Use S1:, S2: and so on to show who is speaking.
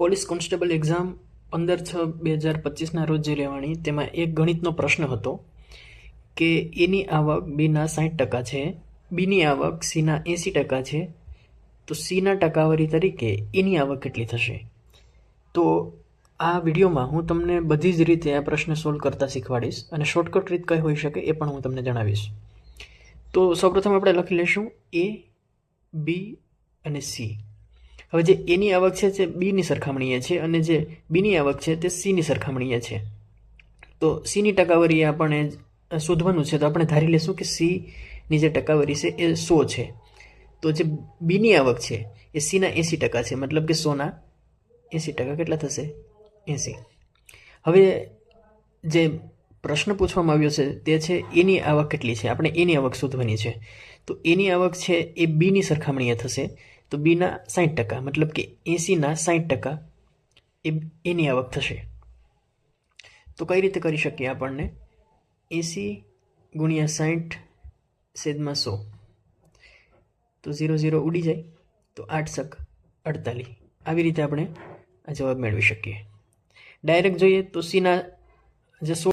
S1: Police constable exam પંદર છ બે હજાર પચીસના રોજ જે લેવાની, તેમાં એક ગણિતનો પ્રશ્ન હતો કે એની આવક બીના સાઠ ટકા છે, બીની આવક સીના એંસી ટકા છે, તો સીના ટકાવારી તરીકે એની આવક કેટલી થશે? તો આ વિડીયોમાં હું તમને બધી જ રીતે આ પ્રશ્ન સોલ્વ કરતાં શીખવાડીશ અને શોર્ટકટ રીત કઈ હોઈ શકે એ પણ હું તમને જણાવીશ. તો સૌપ્રથમ આપણે લખી લઈશું એ બી અને સી હવે જે એની આવક છે તે બીની સરખામણીએ છે અને જે બીની આવક છે તે સીની સરખામણીએ છે. તો સીની ટકાવારી આપણે શોધવાનું છે. તો આપણે ધારી લેશું કે સીની જે ટકાવારી છે એ સો છે. તો જે બીની આવક છે એ સીના એંસી ટકા છે. મતલબ કે સોના એંસી ટકા કેટલા થશે? એંસી. હવે જે પ્રશ્ન પૂછવામાં આવ્યો છે તે છે એની આવક કેટલી છે? આપણે એની આવક શોધવાની છે. તો એની આવક છે એ બીની સરખામણીએ થશે. તો બીના સાઠ ટકા, મતલબ કે એંસીના સાઠ ટકા એની આવક થશે. તો કઈ રીતે કરી શકીએ આપણને? એંસી ગુણ્યા સાઠ સેદમાં સો. તો ઝીરો ઝીરો ઉડી જાય, તો આઠ સક અડતાલીસ. આવી રીતે આપણે આ જવાબ મેળવી શકીએ. ડાયરેક્ટ જોઈએ તો સીના જે સો